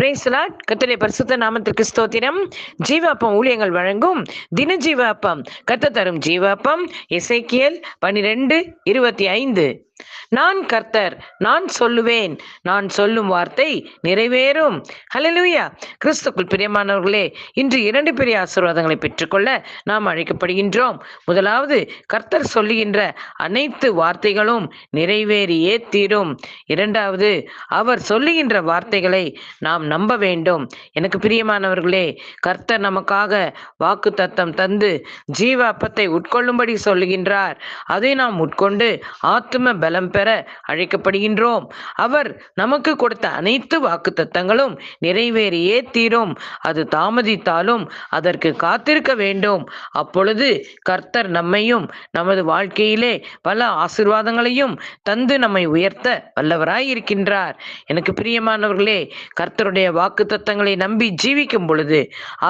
பிரேசலாட் கத்தலை பரிசுத்த நாமத்திற்கு ஸ்தோத்திரம். ஜீவாப்பம் ஊழியங்கள் வழங்கும் தின ஜீவாப்பம் கத்த தரும் ஜீவாப்பம். இசைக்கியல் பனிரெண்டு இருபத்தி ஐந்து. நான் கர்த்தர் நான் சொல்லுவேன் நான் சொல்லும் வார்த்தை நிறைவேறும். ஹலலுயா கிறிஸ்துக்குள் பிரியமானவர்களே இன்று இரண்டு பெரிய ஆசீர்வாதங்களை பெற்றுக்கொள்ள நாம் அழைக்கப்படுகின்றோம். முதலாவது கர்த்தர் சொல்லுகின்ற அனைத்து வார்த்தைகளும் நிறைவேறியே தீரும். இரண்டாவது அவர் சொல்லுகின்ற வார்த்தைகளை நாம் நம்ப வேண்டும். எனக்கு பிரியமானவர்களே கர்த்தர் நமக்காக வாக்கு தத்தம் தந்து ஜீவ அப்பத்தை உட்கொள்ளும்படி சொல்லுகின்றார். அதை நாம் உட்கொண்டு ஆத்தும பல பலம் பெற அழைக்கப்படுகின்றோம். அவர் நமக்கு கொடுத்த அனைத்து வாக்கு தத்தங்களும் நிறைவேறியே தீரும். அது தாமதித்தாலும் அதற்கு காத்திருக்க வேண்டும். அப்பொழுது கர்த்தர் நம்மையும் நமது வாழ்க்கையிலே பல ஆசிர்வாதங்களையும் தந்து நம்மை உயர்த்த வல்லவராய் இருக்கின்றார். எனக்கு பிரியமானவர்களே கர்த்தருடைய வாக்கு தத்தங்களை நம்பி ஜீவிக்கும் பொழுது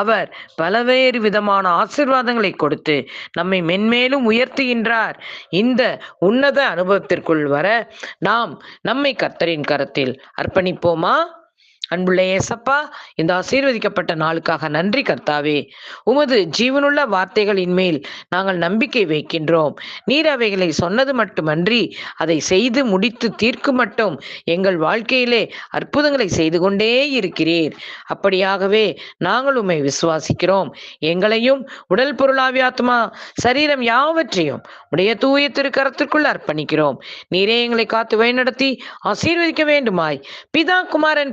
அவர் பலவேறு விதமான ஆசிர்வாதங்களை கொடுத்து நம்மை மென்மேலும் உயர்த்துகின்றார். இந்த உன்னத அனுபவத்திற்கு கருத்திற்குள் வர நாம் நம்மை கர்த்தரின் கருத்தில் அர்ப்பணிப்போமா? அன்புள்ள ஏசப்பா இந்த ஆசீர்வதிக்கப்பட்ட நாளுக்காக நன்றி கர்த்தாவே. உமது ஜீவனுள்ள வார்த்தைகளின் மேல் நாங்கள் நம்பிக்கை வைக்கின்றோம். நீர் அவைகளை சொன்னது மட்டுமன்றி அதை செய்து முடித்து தீர்க்கும் மட்டும் எங்கள் வாழ்க்கையிலே அற்புதங்களை செய்து கொண்டே இருக்கிறீர். அப்படியாகவே நாங்கள் உம்மை விசுவாசிக்கிறோம். எங்களையும் உடல் பொருளாவியாத்மா சரீரம் யாவற்றையும் உடைய தூய திருக்கரத்திற்குள் அர்ப்பணிக்கிறோம். நீரே எங்களை காத்து வழிநடத்தி ஆசீர்வதிக்க வேண்டுமாய். பிதா குமாரன்